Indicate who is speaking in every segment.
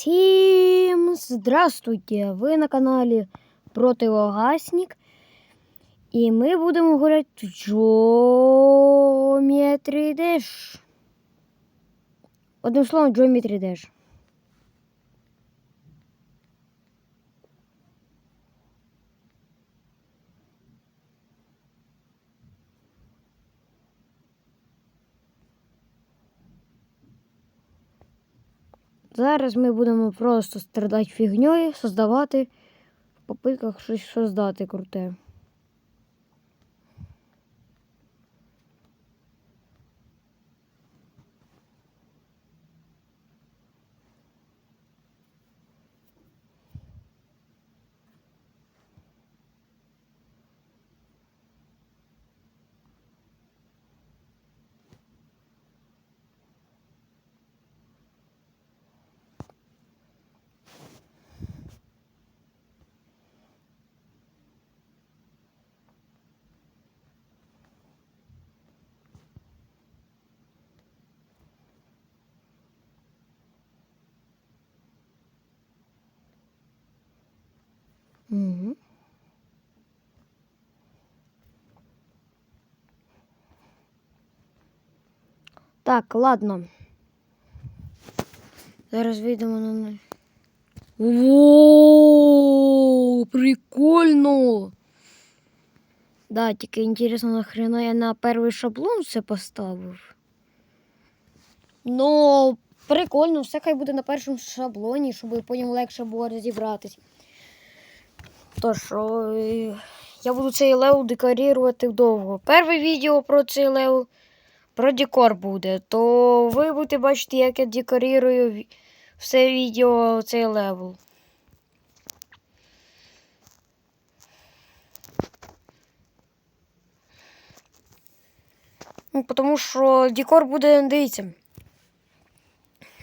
Speaker 1: Всем здравствуйте! Ви на каналі Противогасник. І ми будемо гуляти в Geometry Dash. Одним словом, Geometry Dash. Зараз ми будемо просто страдати фігньою, создавати в попитках щось создати круте. Угу. Так, ладно. Зараз вийдемо на. О, прикольно. Да, тільки інтересно, нахрена я на перший шаблон все поставив. Ну, прикольно, все хай буде на першому шаблоні, щоб потім легше було розібратись. Тож, я буду цей левел декорувати довго. Перше відео про цей левел про декор буде, то ви будете бачити, як я декорирую ві- все відео цей левел. Ну, тому що декор буде, дивіться.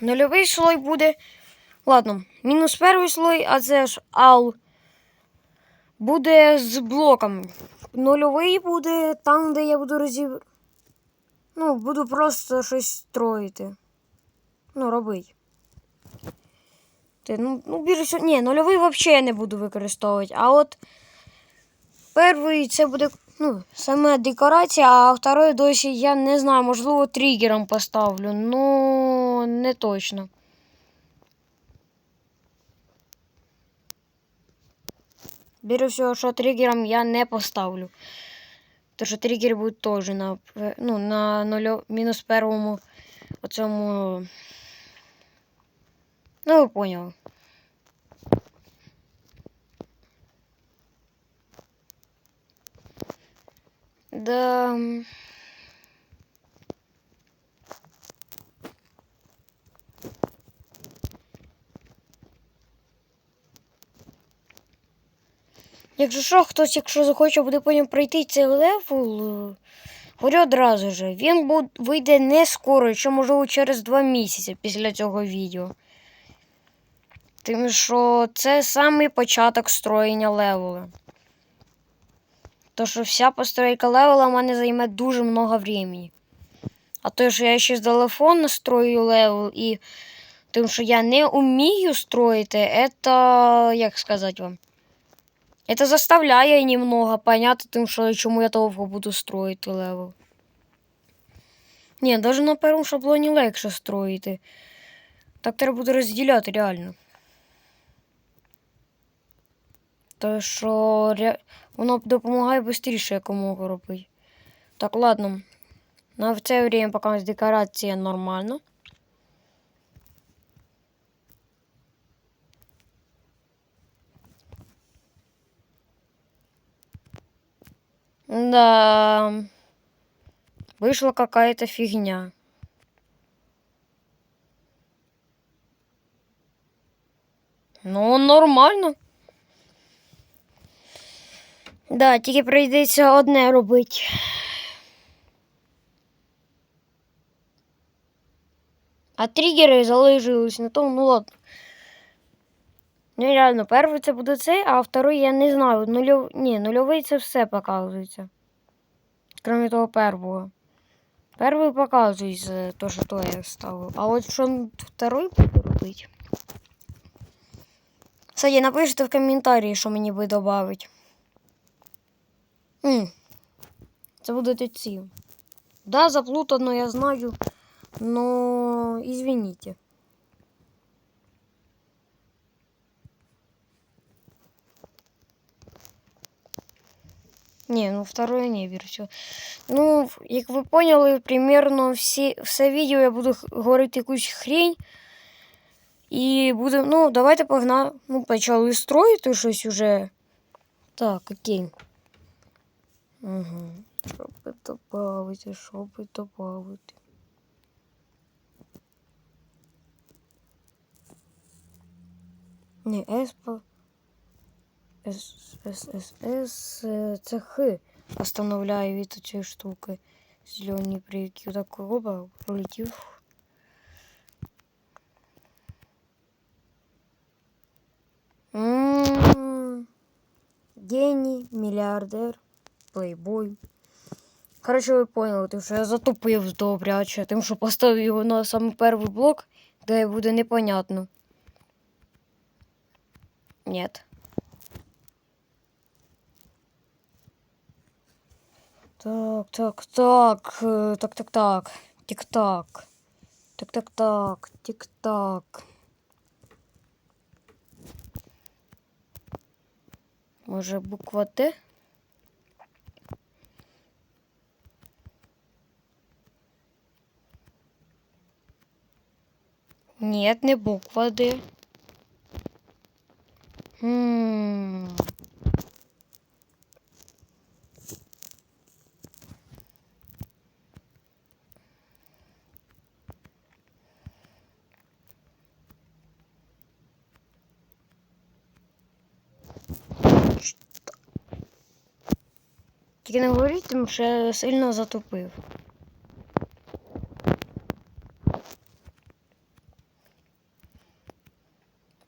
Speaker 1: Нульовий слой буде. Ладно, мінус перший слой, а це ж ал буде з блоком. Нульовий буде там, де я буду розіб... Ну, буду просто щось строїти. Ну, робити. Ти, ну, ну, більше, ні, нульовий взагалі я не буду використовувати. А от перший це буде ну, саме декорація, а второй досі я не знаю, можливо, тригером поставлю. Ну, не точно. Більше всього, що тригером я не поставлю. Тому що тригер буде теж на, ну, на 0, мінус першому оцьому. Ну, ви поняли. Да. Якщо що, хтось, якщо захоче, буде потім пройти цей левел, е, говорю одразу же, він буд, вийде не скоро, що можливо через два місяці після цього відео. Тим що це самий початок строєння левела. То що вся постройка левела в мене займе дуже много времени. А то, що я ще з телефону строю левел і тим, що я не вмію строїти, це, як сказати вам. Это заставляє немного понять тим, що чому я довго буду строїти левел. Ні, навіть на першому шаблоні легше строїти. Так треба буде розділяти реально. То що ре... воно допомагає швидше якомога робити. Так, ладно. На в це время поки у нас декорація нормальна. Да. Вышла какая-то фигня. Ну, нормально. Да, тільки прийдеться одне робити. А тригери залишились на тому, ну ладно. Ну реально, перший це буде цей, а второй я не знаю. Нульов... Ні, нульовий це все показується. Кроме того першого. Перший показується то, що то я ставив. А от що второй буду робити. Кстати, напишіть в коментарі, що мені би додавить. М, Це будете ці. Да, заплутано, я знаю. Но извините. Не, ну второе не версію. Ну, в- як ви поняли, примерно всі, все відео я буду х- говорити якусь хрень. І буде, ну, давайте погнали. Ну, почали строїти щось уже. Так, окей. Угу. Що би добавити, що би добавити. Не, еспо. С, С, С, С, е, це Х остановляє від цієї штуки. Зелені прийки. Так, оба полетів. М, Геній, мільярдер, плейбой. Коротше, ви поняли, тим, що я затопив добряче, тим, що поставив його на самий перший блок, де буде непонятно. Нет. Так, так, так, е, так, так, так, тик-так. Так, так, так, тик-так. Може, буква Т? Нет, не буква Д. М. Тільки не говоріть, тому що я сильно затопив.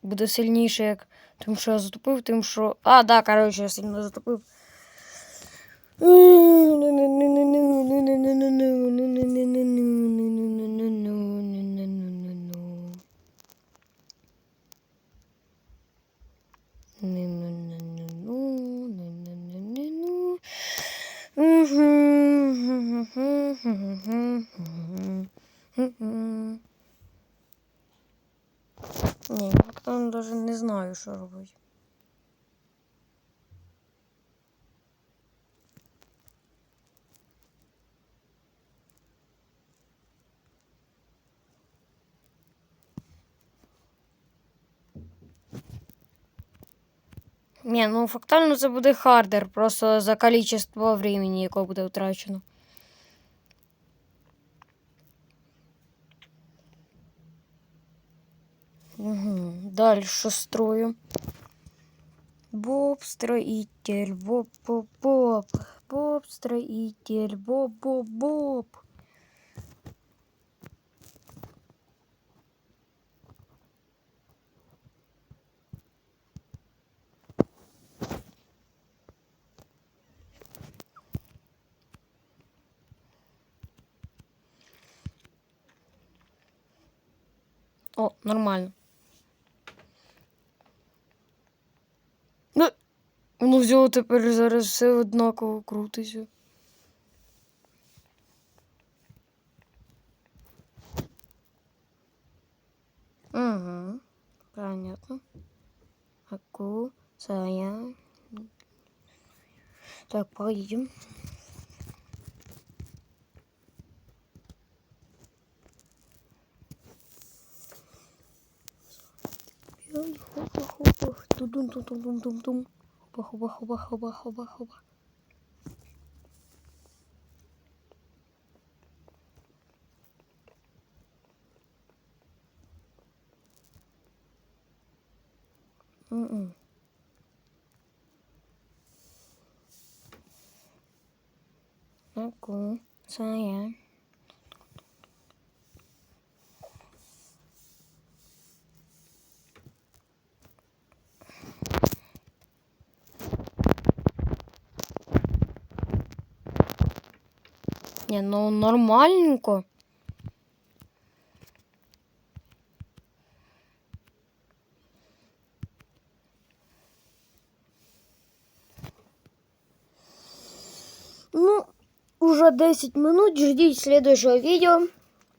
Speaker 1: Буде сильніше, як тим, що я затопив, тим, що. А, да, коротше, я сильно затопив. знаю, що робити. Ні, ну фактально це буде хардер, просто за кількість времени, яке буде втрачено. Угу. Дальше строю. Боб строитель, боб боб боб, боб строитель, боб боб боб. О, нормально. Воно взяло тепер зараз все однаково крутиться. Угу, понятно. Аку, Сая. Так, поедем. Хопа-хопа. 好吧，好吧，好吧，好吧，好吧。嗯嗯。老公，三爷。Не, ну нормальненько. Ну, уже 10 минут. Ждите следующего видео.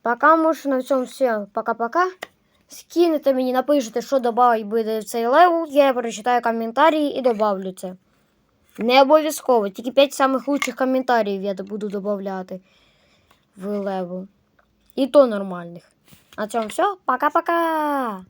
Speaker 1: Пока, може, на цьому все. Пока-пока. Скинете мені, напишете, що додати буде в цей левел. Я прочитаю коментарі і добавлю це. Не обов'язково, тільки 5 самих лучших коментарів я буду додавати в леву. І то нормальних. На цьому все. Пока-пока.